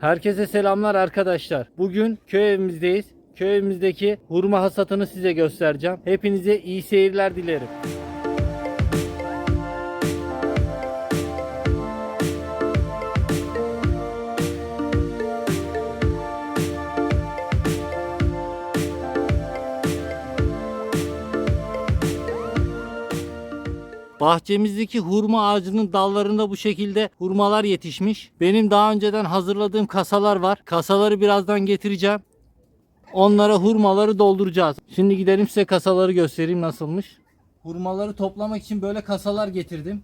Herkese selamlar arkadaşlar. Bugün köy evimizdeyiz. Köy evimizdeki hurma hasatını size göstereceğim. Hepinize iyi seyirler dilerim. Bahçemizdeki hurma ağacının dallarında bu şekilde hurmalar yetişmiş. Benim daha önceden hazırladığım kasalar var. Kasaları birazdan getireceğim. Onlara hurmaları dolduracağız. Şimdi gidelim size kasaları göstereyim nasılmış. Hurmaları toplamak için böyle kasalar getirdim.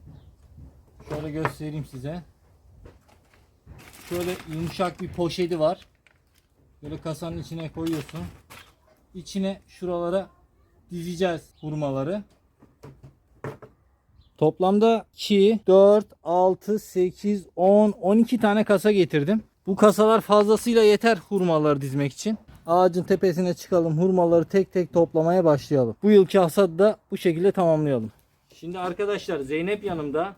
Şöyle göstereyim size. Şöyle yumuşak bir poşeti var. Böyle kasanın içine koyuyorsun. İçine şuralara dizeceğiz hurmaları. Toplamda 2, 4, 6, 8, 10, 12 tane kasa getirdim. Bu kasalar fazlasıyla yeter hurmaları dizmek için. Ağacın tepesine çıkalım hurmaları tek tek toplamaya başlayalım. Bu yılki hasadı da bu şekilde tamamlayalım. Şimdi arkadaşlar Zeynep yanımda.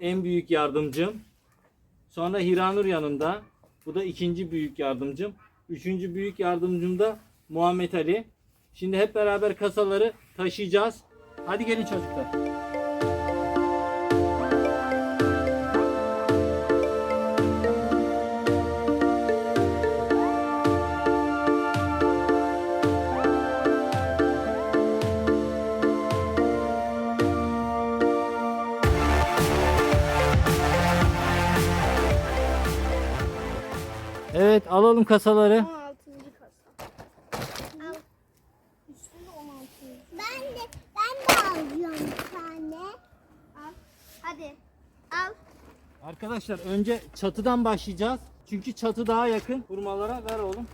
En büyük yardımcım. Sonra Hiranur yanımda. Bu da ikinci büyük yardımcım. Üçüncü büyük yardımcım da Muhammed Ali. Şimdi hep beraber kasaları taşıyacağız. Hadi gelin çocuklar. Evet alalım kasaları. 16. kasa. Al. Üstünde 16. Ben de ben de alıyorum bir tane. Al. Hadi. Al. Arkadaşlar önce çatıdan başlayacağız. Çünkü çatı daha yakın. Hurmalara ver oğlum.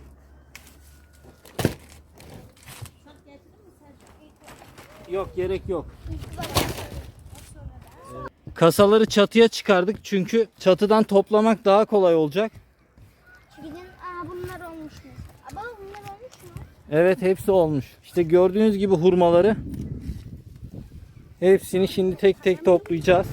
Yok gerek yok. Kasaları çatıya çıkardık çünkü çatıdan toplamak daha kolay olacak. Gidin. Aa bunlar olmuş mesela. Aba bunlar olmuş mu? Evet hepsi olmuş. İşte gördüğünüz gibi hurmaları hepsini şimdi tek tek toplayacağız.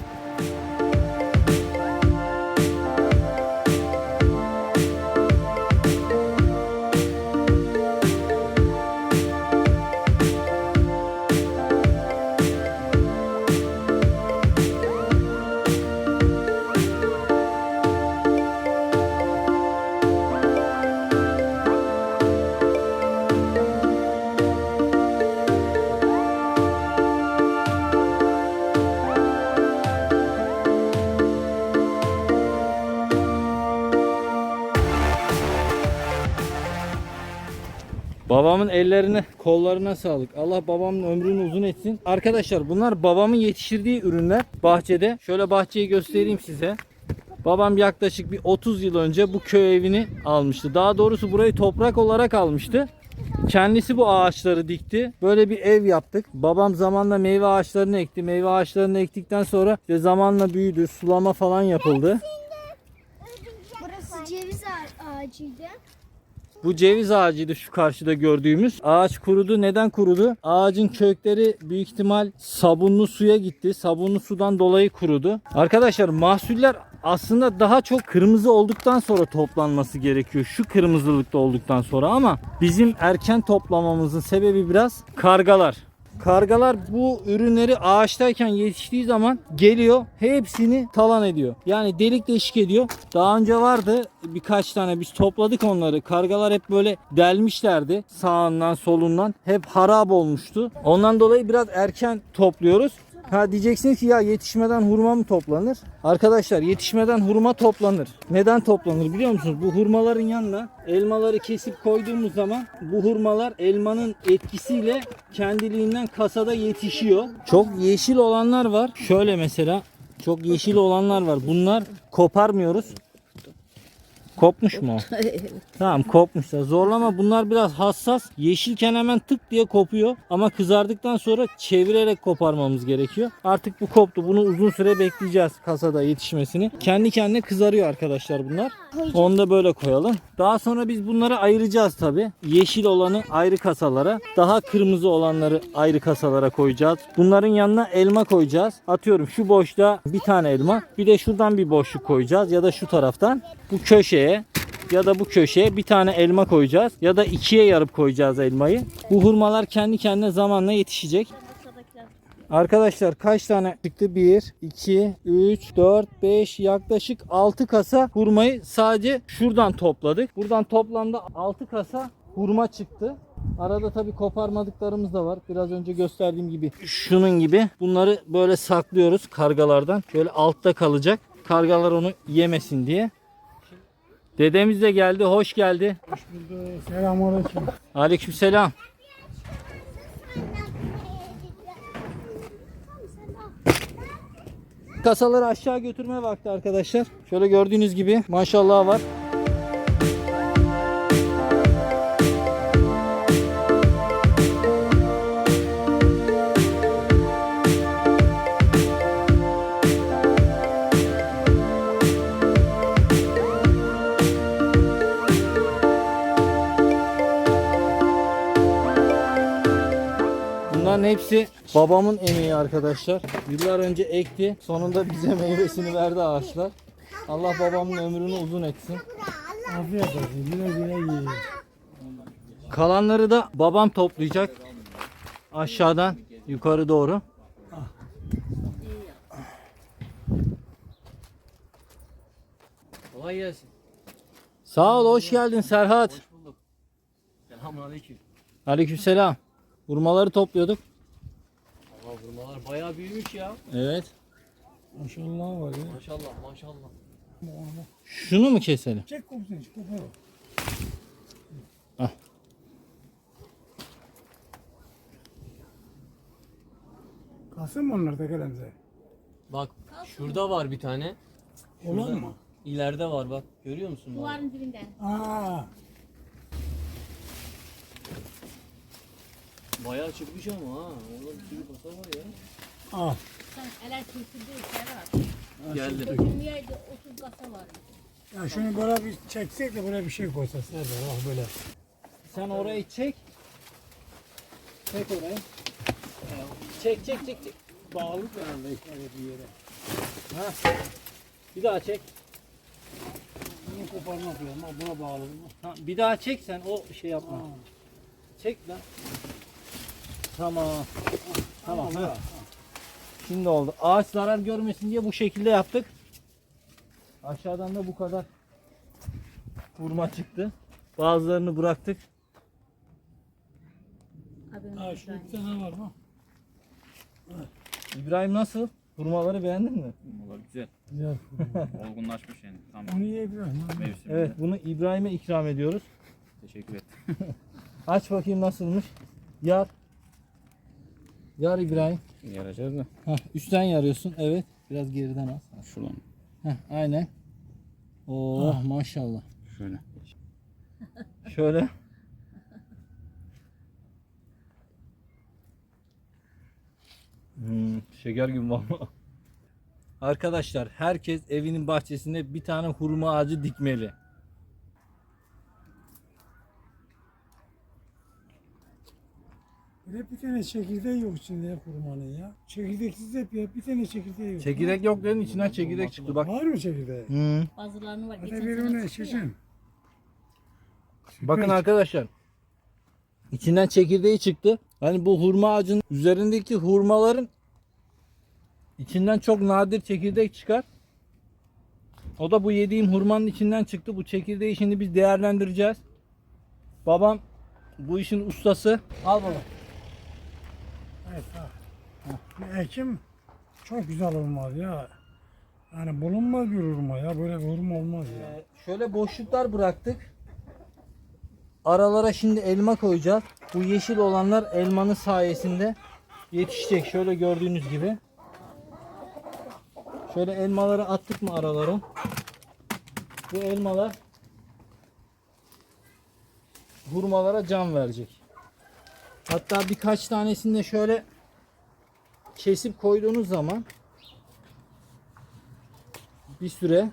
Babamın ellerine, kollarına sağlık. Allah babamın ömrünü uzun etsin. Arkadaşlar bunlar babamın yetiştirdiği ürünler bahçede. Şöyle bahçeyi göstereyim size. Babam yaklaşık bir 30 yıl önce bu köy evini almıştı. Daha doğrusu burayı toprak olarak almıştı. Kendisi bu ağaçları dikti. Böyle bir ev yaptık. Babam zamanla meyve ağaçlarını ekti. Meyve ağaçlarını ektikten sonra işte zamanla büyüdü. Sulama falan yapıldı. Burası ceviz ağa- ağacıydı. Bu ceviz ağacıydı şu karşıda gördüğümüz. Ağaç kurudu. Neden kurudu? Ağacın kökleri büyük ihtimal sabunlu suya gitti. Sabunlu sudan dolayı kurudu. Arkadaşlar mahsuller aslında daha çok kırmızı olduktan sonra toplanması gerekiyor. Şu kırmızılıkta olduktan sonra ama bizim erken toplamamızın sebebi biraz kargalar. Kargalar bu ürünleri ağaçtayken yetiştiği zaman geliyor hepsini talan ediyor. Yani delik deşik ediyor. Daha önce vardı birkaç tane biz topladık onları. Kargalar hep böyle delmişlerdi sağından solundan. Hep harap olmuştu. Ondan dolayı biraz erken topluyoruz. Ha diyeceksiniz ki ya yetişmeden hurma mı toplanır? Arkadaşlar yetişmeden hurma toplanır. Neden toplanır biliyor musunuz? Bu hurmaların yanına elmaları kesip koyduğumuz zaman bu hurmalar elmanın etkisiyle kendiliğinden kasada yetişiyor. Çok yeşil olanlar var. Şöyle mesela çok yeşil olanlar var. Bunlar koparmıyoruz. Kopmuş mu? Tamam kopmuşlar. Zorlama bunlar biraz hassas. Yeşilken hemen tık diye kopuyor. Ama kızardıktan sonra çevirerek koparmamız gerekiyor. Artık bu koptu. Bunu uzun süre bekleyeceğiz kasada yetişmesini. Kendi kendine kızarıyor arkadaşlar bunlar. Onu da böyle koyalım. Daha sonra biz bunları ayıracağız tabi. Yeşil olanı ayrı kasalara. Daha kırmızı olanları ayrı kasalara koyacağız. Bunların yanına elma koyacağız. Atıyorum şu boşta bir tane elma. Bir de şuradan bir boşluk koyacağız. Ya da şu taraftan. Bu köşeye ya da bu köşeye bir tane elma koyacağız ya da ikiye yarıp koyacağız elmayı. Bu hurmalar kendi kendine zamanla yetişecek. Arkadaşlar kaç tane çıktı? 1, 2, 3, 4, 5 yaklaşık 6 kasa hurmayı sadece şuradan topladık. Buradan toplamda 6 kasa hurma çıktı. Arada tabii koparmadıklarımız da var. Biraz önce gösterdiğim gibi şunun gibi. Bunları böyle saklıyoruz kargalardan. Şöyle altta kalacak. Kargalar onu yemesin diye. Dedemiz de geldi. Hoş geldi. Selamünaleyküm. Aleykümselam. Kasaları aşağı götürme vakti arkadaşlar. Şöyle gördüğünüz gibi maşallah var. Bunların hepsi babamın emeği arkadaşlar. Yıllar önce ekti. Sonunda bize meyvesini verdi ağaçlar. Allah babamın ömrünü uzun etsin. Afiyet olsun. Güle güle yiyin. Kalanları da babam toplayacak. Aşağıdan yukarı doğru. Kolay gelsin. Sağ ol, hoş geldin Serhat. Hoş bulduk. Selamünaleyküm. Aleykümselam. Hurmaları topluyorduk. Allah vurmalar bayağı büyümüş ya. Evet. Maşallah var ya. Maşallah maşallah. Şunu mu keselim? Çek kopsun hiç kopar o. Ah. Kalsın mı onlar da kalemze? Bak şurada var bir tane. Olan mı? İleride var bak. Görüyor musun? bak? Duvarın dibinde. Aa, Bayağı çıkmış ama ha. Orada bir sürü kasa var ya. al. Sen ele kültürde içeri var. Geldim. 20 yerde 30 kasa var. Ya şunu böyle bir çeksek de böyle bir şey koysak. Serdar bak böyle. Sen orayı çek. Çek orayı. Çek çek çek çek. Bağlı herhalde öyle bir yere. Ha. Bir daha çek. Bunu koparmak lazım. Ha, Buna bağlı. Ha, bir daha çek sen o şey yapma. Çek lan. Tamam. Tamam. ha. Şimdi oldu. Ağaç zarar görmesin diye bu şekilde yaptık. Aşağıdan da bu kadar vurma çıktı. Bazılarını bıraktık. Ha şu bir tane var mı? İbrahim nasıl? Hurmaları beğendin mi? Valla güzel. Güzel. Olgunlaşmış yani. Tam Onu ha. mevsiminde. Evet bunu İbrahim'e ikram ediyoruz. Teşekkür et. Aç bakayım nasılmış. Yar. Yar İbrahim. Yarayacağız da. Heh, üstten yarıyorsun. Evet. Biraz geriden al. Şuradan. Heh, aynen. Oh maşallah. Şöyle. Şöyle. Hmm, şeker gibi valla. Arkadaşlar herkes evinin bahçesinde bir tane hurma ağacı dikmeli. Hep bir tane çekirdeği yok içinde kurmanın ya. Çekirdeksiz hep ya. Bir tane çekirdeği yok. Çekirdek yok dedin içinden çekirdek çıktı bak. Var mı çekirdeği? Hmm. Bazılarını var. Hadi sene onu şişin. Bakın arkadaşlar. İçinden çekirdeği çıktı. Hani bu hurma ağacının üzerindeki hurmaların içinden çok nadir çekirdek çıkar. O da bu yediğim hurmanın içinden çıktı. Bu çekirdeği şimdi biz değerlendireceğiz. Babam bu işin ustası. Al baba. Evet ekim çok güzel olmaz ya. Yani bulunmaz bir hurma ya. Böyle bir hurma olmaz ya. Ee, şöyle boşluklar bıraktık. Aralara şimdi elma koyacağız. Bu yeşil olanlar elmanın sayesinde yetişecek. Şöyle gördüğünüz gibi. Şöyle elmaları attık mı aralara? Bu elmalar hurmalara can verecek. Hatta birkaç tanesini de şöyle kesip koyduğunuz zaman bir süre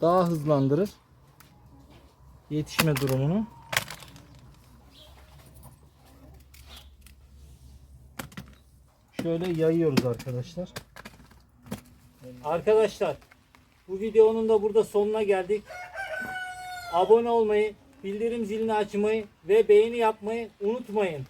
daha hızlandırır yetişme durumunu. Şöyle yayıyoruz arkadaşlar. Arkadaşlar Bu videonun da burada sonuna geldik. Abone olmayı, bildirim zilini açmayı ve beğeni yapmayı unutmayın.